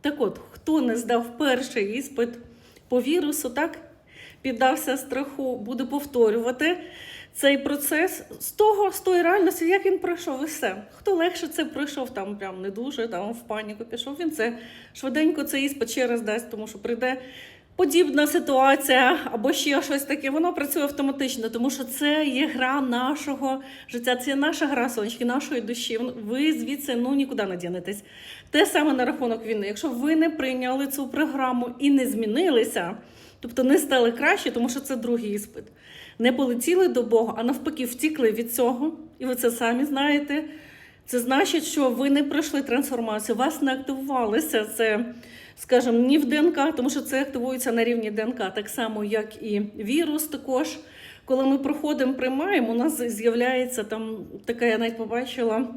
Так от, хто не здав перший іспит по вірусу, так? Піддався страху, буде повторювати цей процес з того, з тої реальності, як він пройшов і все. Хто легше це пройшов, там прям не дуже, там в паніку пішов. Він це швиденько цей іспит ще раз дасть, тому що прийде подібна ситуація або ще щось таке. Воно працює автоматично, тому що це є гра нашого життя, це наша гра сонечки, нашої душі. Ви звідси ну нікуди не дінетесь. Те саме на рахунок війни. Якщо ви не прийняли цю програму і не змінилися, тобто не стали краще, тому що це другий іспит. Не полетіли до Бога, а навпаки, втікли від цього, і ви це самі знаєте. Це значить, що ви не пройшли трансформацію, у вас не активувалося це, скажімо, ні в ДНК, тому що це активується на рівні ДНК, так само, як і вірус також. Коли ми проходимо, приймаємо, у нас з'являється там така, я навіть побачила,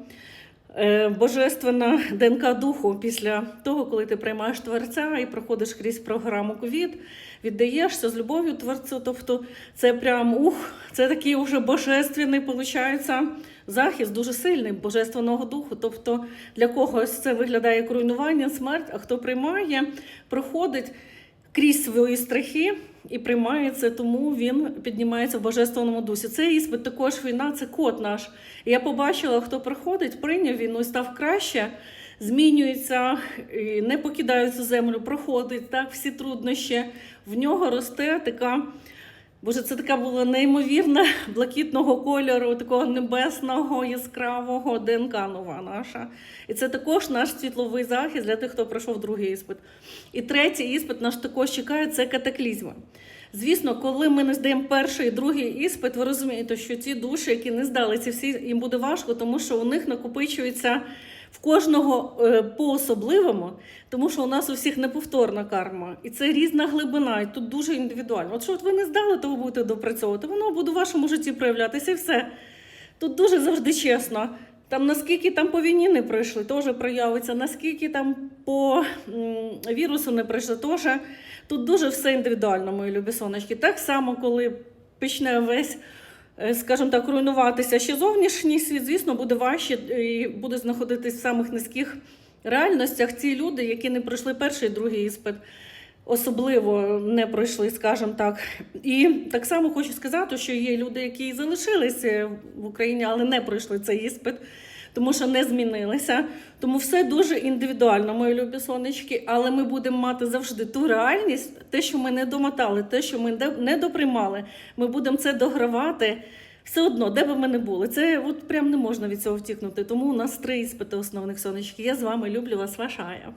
божественна ДНК духу після того, коли ти приймаєш творця і проходиш крізь програму ковід, віддаєшся з любов'ю творцю. Тобто це прям ух, це такий уже божественний, виходить, захист дуже сильний божественного духу. Тобто для когось це виглядає як руйнування, смерть, а хто приймає, проходить крізь свої страхи і приймає це, тому він піднімається в божественному дусі. Це іспит також війна, це код наш. Я побачила, хто приходить, прийняв війну і став краще. Змінюється, не покидає цю землю, проходить так, всі труднощі. В нього росте така Боже, це така була неймовірна блакитного кольору, такого небесного, яскравого ДНК нова наша. І це також наш світловий захист для тих, хто пройшов другий іспит. І третій іспит наш також чекає це катаклізми. Звісно, коли ми не здаємо перший і другий іспит, ви розумієте, що ці душі, які не здали ці всі, їм буде важко, тому що у них накопичується в кожного е, по-особливому, тому що у нас у всіх неповторна карма. І це різна глибина, і тут дуже індивідуально. От що от ви не здали, то ви будете допрацьовувати, воно буде в вашому житті проявлятися і все. Тут дуже завжди чесно. Там наскільки там по війні не пройшли, теж проявиться, наскільки там по вірусу не пройшли, теж тут дуже все індивідуально, мої любі сонечки. Так само, коли почне весь, скажімо так, руйнуватися ще зовнішній світ, звісно, буде важче і буде знаходитись в самих низьких реальностях ці люди, які не пройшли перший і другий іспит. Особливо не пройшли, скажімо так. І так само хочу сказати, що є люди, які залишилися в Україні, але не пройшли цей іспит, тому що не змінилися. Тому все дуже індивідуально, мої любі сонечки. Але ми будемо мати завжди ту реальність, те, що ми не домотали, те, що ми не доприймали. Ми будемо це догравати. Все одно, де би ми не були, це от прям не можна від цього втікнути. Тому у нас три іспити основних сонечки. Я з вами люблю вас, ваша Ая.